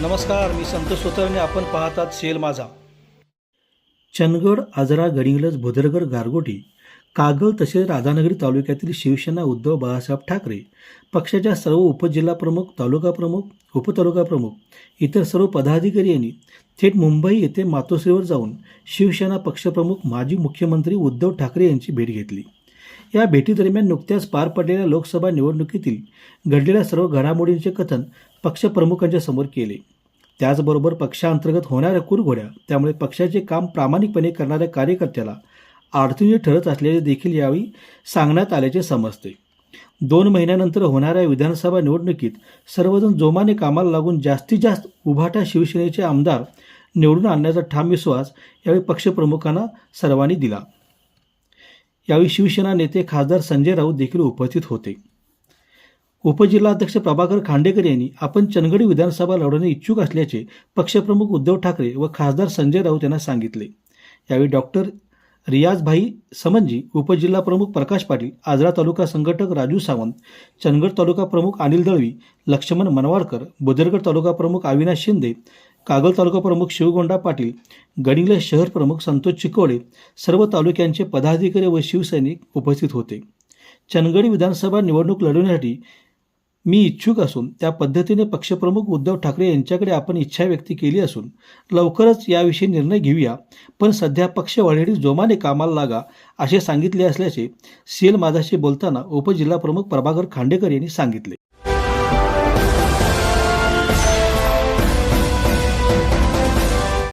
नमस्कार मी संतोष सोतरणे आपण पाहतात सेल माझा. चंदगड आजरा गडिंगलज भुदरगड गारगोटी कागल तसेच राधानगरी तालुक्यातील शिवसेना उद्धव बाळासाहेब ठाकरे पक्षाच्या सर्व उपजिल्हा प्रमुख तालुका प्रमुख उपतालुका प्रमुख इतर सर्व पदाधिकारी यांनी थेट मुंबई येथे मातोश्रीवर जाऊन शिवसेना पक्षप्रमुख माजी मुख्यमंत्री उद्धव ठाकरे यांची भेट घेतली. या भेटीदरम्यान नुकत्याच पार पडलेल्या लोकसभा निवडणुकीतील घडलेल्या सर्व घडामोडींचे कथन पक्षप्रमुखांच्या समोर केले. त्याचबरोबर पक्षांतर्गत होणाऱ्या कुरघोड्या त्यामुळे पक्षाचे काम प्रामाणिकपणे करणाऱ्या कार्यकर्त्याला अडचणी ठरत असल्याचे देखील यावेळी सांगण्यात आल्याचे समजते. दोन महिन्यानंतर होणाऱ्या विधानसभा निवडणुकीत सर्वजण जोमाने कामाला लागून जास्तीत जास्त उभाटा शिवसेनेचे आमदार निवडून आणण्याचा ठाम विश्वास यावेळी पक्षप्रमुखांना सर्वांनी दिला. यावेळी शिवसेना नेते खासदार संजय राऊत देखील उपस्थित होते. उपजिल्हाध्यक्ष प्रभाकर खांडेकर यांनी आपण चंदगडी विधानसभा लढवणे इच्छुक असल्याचे पक्षप्रमुख उद्धव ठाकरे व खासदार संजय राऊत यांना सांगितले. यावेळी डॉक्टर रियाजभाई समंजी उपजिल्हा प्रमुख प्रकाश पाटील आजरा तालुका संघटक राजू सावंत चंदगड तालुका प्रमुख अनिल दळवी लक्ष्मण मनवारकर बुधरगड तालुका प्रमुख अविनाश शिंदे कागल तालुका प्रमुख शिवगोंडा पाटील गडिंगला शहर प्रमुख संतोष चिकोळे सर्व तालुक्यांचे पदाधिकारी व शिवसैनिक उपस्थित होते. चंदगड विधानसभा निवडणूक लढवण्यासाठी मी इच्छुक असून त्या पद्धतीने पक्षप्रमुख उद्धव ठाकरे यांच्याकडे आपण इच्छा व्यक्त केली असून लवकरच याविषयी निर्णय घेऊया पण सध्या पक्ष वाढीसाठी जोमाने कामाला लागा असे सांगितले असल्याचे सीएल माझाशी बोलताना उपजिल्हाप्रमुख प्रभाकर खांडेकर यांनी सांगितले.